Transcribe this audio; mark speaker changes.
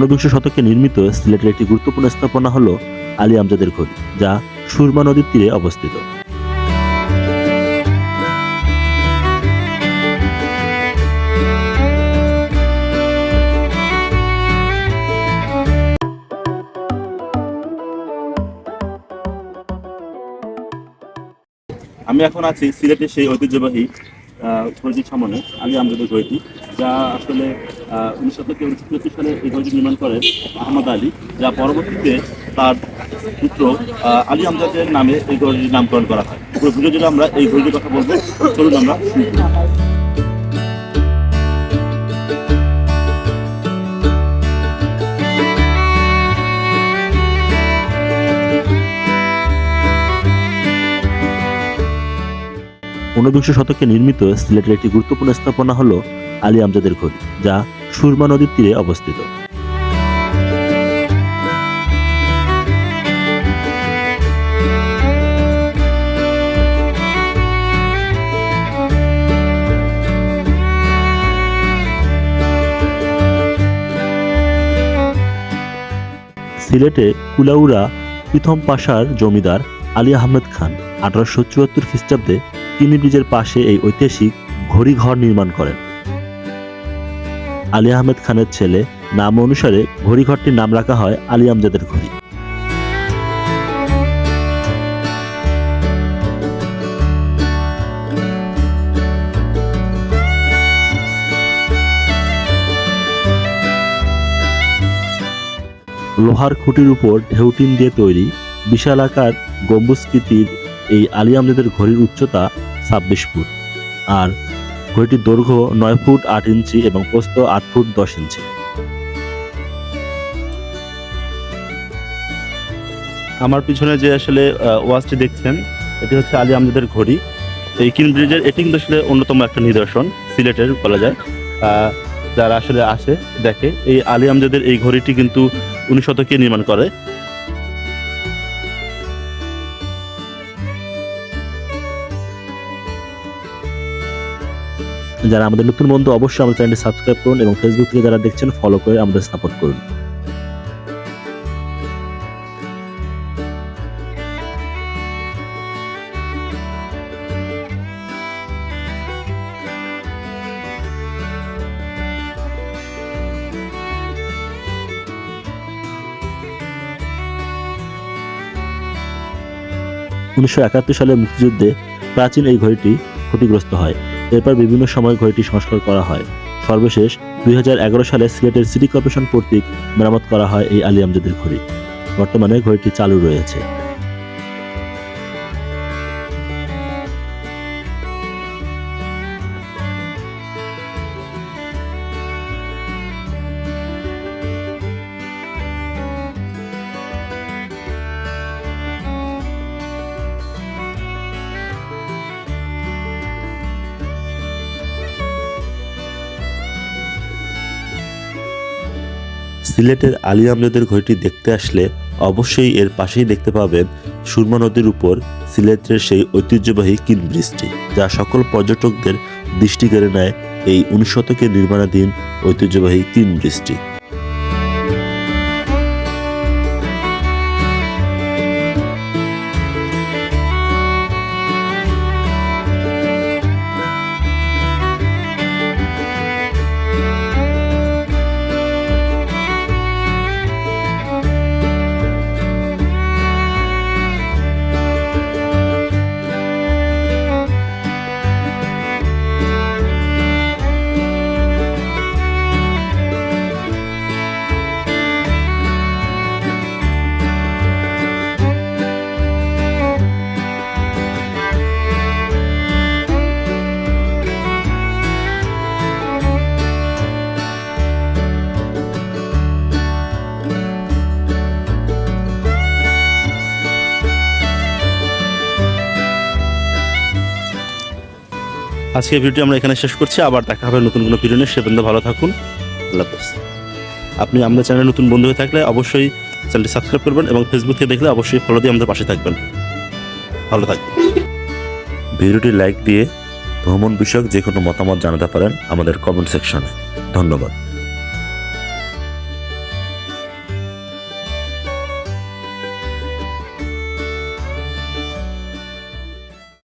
Speaker 1: ঊনবিংশ শতকে নির্মিত সিলেটের একটি গুরুত্বপূর্ণ স্থাপনা হল আলী আমজাদের ঘড়ি, যা সুরমা নদীর তীরে অবস্থিত। আমি এখন আছি সিলেটের সেই ঐতিহ্যবাহী আহ, ঘড়িটির সামনে আলী আমজাদের ঘরটি যা আসলে উনিশশো থেকে উনিশশো চুয়াত্তর সালে এই ঘরটি নির্মাণ করেন আহমদ আলী যা পরবর্তীতে তার পুত্র আলী আমজাদের নামে এই ঘরটির নামকরণ করা হয় পুরো ভিডিও আমরা এই ঘড়িটির কথা বলব চলুন আমরা শুরু করি। ঊনবিংশ শতকে নির্মিত সিলেটের একটি গুরুত্বপূর্ণ স্থাপনা হল আলী আমজাদের ঘড়ি, যা সুরমা নদীর তীরে অবস্থিত। সিলেটে কুলাউড়া প্রথম পাশার জমিদার আলী আহমেদ খান আঠারোশো চুয়াত্তর খ্রিস্টাব্দে কিনি ব্রিজের পাশে এই ঐতিহাসিক ঘড়িঘর নির্মাণ করেন। আলী আহমেদ খানের ছেলে নাম অনুসারে ঘড়িঘরটির নাম রাখা হয় আলী আমজাদের ঘড়ি। লোহার খুঁটির উপর ঢেউটিন দিয়ে তৈরি বিশাল আকার গম্বুজকৃতির এই আলী আমজাদের ঘড়ির উচ্চতা ছাব্বিশ ফুট। আর ঘড়িটির দৈর্ঘ্য নয় ফুট আট ইঞ্চি এবং প্রস্থ আট ফুট দশ ইঞ্চি। আমার পিছনে যে আসলে ওয়াচটি দেখছেন, এটি হচ্ছে আলী আমজাদের ঘড়ি। এই কিন ব্রিজের এটি কিন্তু আসলে অন্যতম একটা নিদর্শন, সিলেটের বলা যায়। যারা আসলে আসে, দেখে, এই আলী আমজাদের এই ঘড়িটি কিন্তু উনিশ শতকে নির্মাণ করে। যারা আমাদের নতুন বন্ধু, অবশ্যই আমাদের চ্যানেলটি সাবস্ক্রাইব করুন এবং ফেসবুক থেকে যারা দেখছেন ফলো করে আমাদের সাপোর্ট করুন। উনিশশো একাত্তর সালে মুক্তিযুদ্ধে প্রাচীন এই ঘড়িটি ক্ষতিগ্রস্ত হয়। এরপর বিভিন্ন সময় ঘড়িটি সংস্কার করা হয়। সর্বশেষ, দুই হাজার এগারো সালে সিলেটের সিটি কর্পোরেশন কর্তৃক মেরামত করা হয় এই আলিয়ামজাদের ঘড়ি। বর্তমানে ঘড়িটি চালু রয়েছে। সিলেটের আলী আমজাদের ঘড়িটি দেখতে আসলে অবশ্যই এর পাশেই দেখতে পাবেন সুরমা নদীর উপর সিলেটের সেই ঐতিহ্যবাহী কিন ব্রিজটি, যা সকল পর্যটকদের দৃষ্টি কেড়ে নেয় এই উনিশ শতকে নির্মাণাধীন ঐতিহ্যবাহী কিন ব্রিজটি। আজকে ভিডিওটি আমরা এখানে শেষ করছি। আবার দেখা হবে নতুন কোনো ভিডিও নিয়ে। সে পর্যন্ত ভালো থাকুন। আল্লাহ হাফেজ। আপনি আমাদের চ্যানেলে নতুন বন্ধু হয়ে থাকলে অবশ্যই চ্যানেলটি সাবস্ক্রাইব করবেন এবং ফেসবুক থেকে দেখলে অবশ্যই ফলো দিয়ে আমাদের পাশে থাকবেন। ভালো থাকবেন। ভিডিওটি লাইক দিয়ে ভ্রমণ বিষয়ক যে কোনো মতামত জানাতে পারেন আমাদের কমেন্ট সেকশনে ধন্যবাদ।